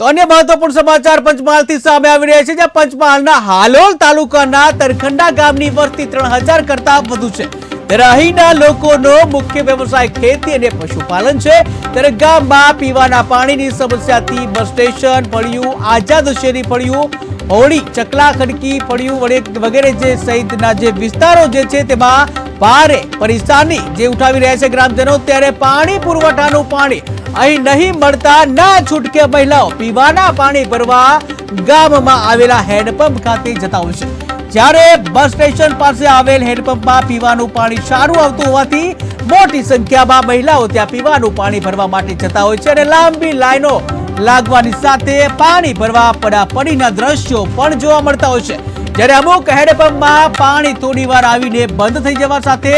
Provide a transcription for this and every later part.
તો અન્ય મહત્વપૂર્ણ સમાચાર પંચમહાલથી સામે આવી રહ્યા છે, જ્યાં પંચમહાલના હાલોલ તાલુકાના તરખંડા ગામની વસ્તી ત્રણ હજાર કરતા વધુ છે. ત્યારે અહીંના લોકોનો મુખ્ય વ્યવસાય ખેતી અને પશુપાલન છે. ત્યારે ગામમાં પીવાના પાણીની સમસ્યાથી બસ સ્ટેશન ફળિયું, આઝાદ શેરી ફળિયું, હોળી, ચકલા ખડકી ફળિયું વગેરે જે સહિતના જે વિસ્તારો જે છે તેમાં ભારે પરેશાની જે ઉઠાવી રહ્યા છે ગ્રામજનો. ત્યારે પાણી પુરવઠાનું પાણી અહીં નહીં મળતા ના છૂટકે મહિલાઓ પીવાના પાણી ભરવા ગામમાં આવેલા હેન્ડપંપ ખાતે જતા હોય છે. જ્યારે બસ સ્ટેશન પાસે આવેલ હેન્ડપંપમાં પીવાનું પાણી સારું આવતું હોવાથી મોટી સંખ્યામાં મહિલાઓ ત્યાં પીવાનું પાણી ભરવા માટે જતા હોય છે અને લાંબી લાઈનો લાગવાની સાથે પાણી ભરવા પડાપડીના દ્રશ્યો પણ જોવા મળતા હોય છે. જ્યારે અમુક હેન્ડપંપમાં પાણી થોડી વાર આવીને બંધ થઈ જવા સાથે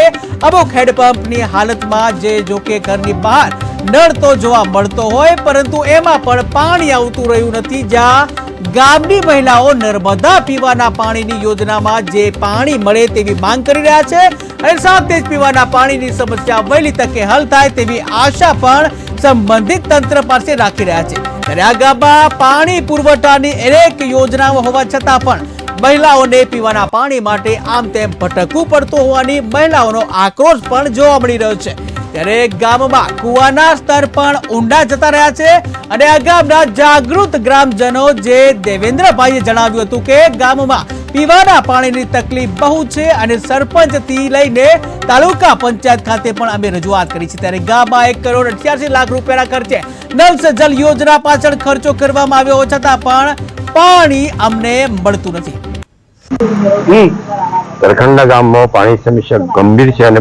અમુક હેન્ડપંપની હાલતમાં જે જોકે ઘરની બહાર નળ તો જોવા મળતો હોય, પરંતુ એમાં પણ પાણી આવતું રહ્યું નથી, જ્યાં ગામની મહિલાઓ નર્મદા પીવાના પાણીની યોજનામાં જે પાણી મળે તેવી માંગ કરી રહ્યા છે અને સાથે જ પીવાના પાણીની સમસ્યા વહેલી તકે હલ થાય તેવી આશા પણ સંબંધિત તંત્ર પાસે રાખી રહ્યા છે. ત્યારે આ ગામમાં પાણી પુરવઠાની અનેક યોજનાઓ હોવા છતાં પણ મહિલાઓને પીવાના પાણી માટે આમ તેમ ભટકવું પડતું હોવાની મહિલાઓનો આક્રોશ પણ જોવા મળી રહ્યો છે. ત્યારે ગામમાં કુવાના સ્તર પણ ઊંડા જતા રહ્યા છે અને આ ગામના જાગૃત ગ્રામજનો જે દેવેન્દ્રભાઈએ જણાવ્યું હતું કે ગામમાં પીવાના પાણીની તકલીફ બહુ છે અને સરપંચથી લઈને તાલુકા પંચાયત ખાતે પણ અમે રજૂઆત કરી છે. ત્યારે ગામમાં એક કરોડ અઠ્યાસી લાખ રૂપિયાના ખર્ચે નલ સે જલ યોજના પાછળ ખર્ચો કરવામાં આવ્યો, છતાં પણ પાણી અમને મળતું નથી. તરખંડા ગામમાં પાણી સમસ્યા ગંભીર છે અને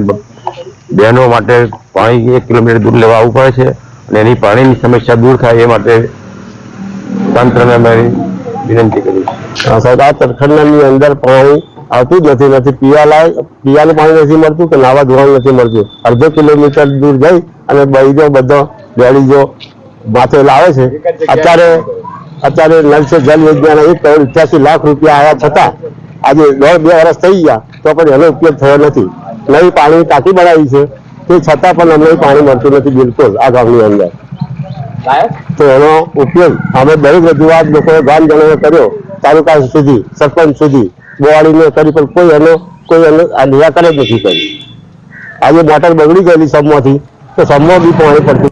બહેનો માટે પાણી એક કિલોમીટર દૂર લેવા આવવું પડે છે અને એની પાણીની સમસ્યા દૂર થાય એ માટે તંત્રને અમારી વિનંતી કરી સાહેબ આ તરખંડની અંદર પાણી આવતું જ નથી. નથી પીવાલાય પીવાનું પાણી નથી મળતું કે નાવા ધોવાનું નથી મળતું. અડધો કિલોમીટર દૂર જઈ અને બૈજો બધો ડેડીજો માથે લાવે છે. અત્યારે અત્યારે નલ સે જલ યોજનાના એક કરોડ અઠ્યાસી લાખ રૂપિયા આવ્યા છતાં આજે દોઢ બે વર્ષ થઈ ગયા તો પણ એનો ઉપયોગ થયો નથી. નવી પાણી ટાંકી બનાવી છે તે છતાં પણ અમને પાણી મળતું નથી બિલકુલ આ ગામની અંદર. તો એનો ઉપયોગ અમે દરેક રજૂઆત લોકોએ ગામજનોએ કર્યો તાલુકા સુધી સરપંચ સુધી બોવાળીને કરી પણ કોઈ એનો કોઈ એનો આ નિરાકરણ નથી કર્યું. આજે મોટર બગડી ગયેલી સમમાંથી તો સમો બી પાણી પડતું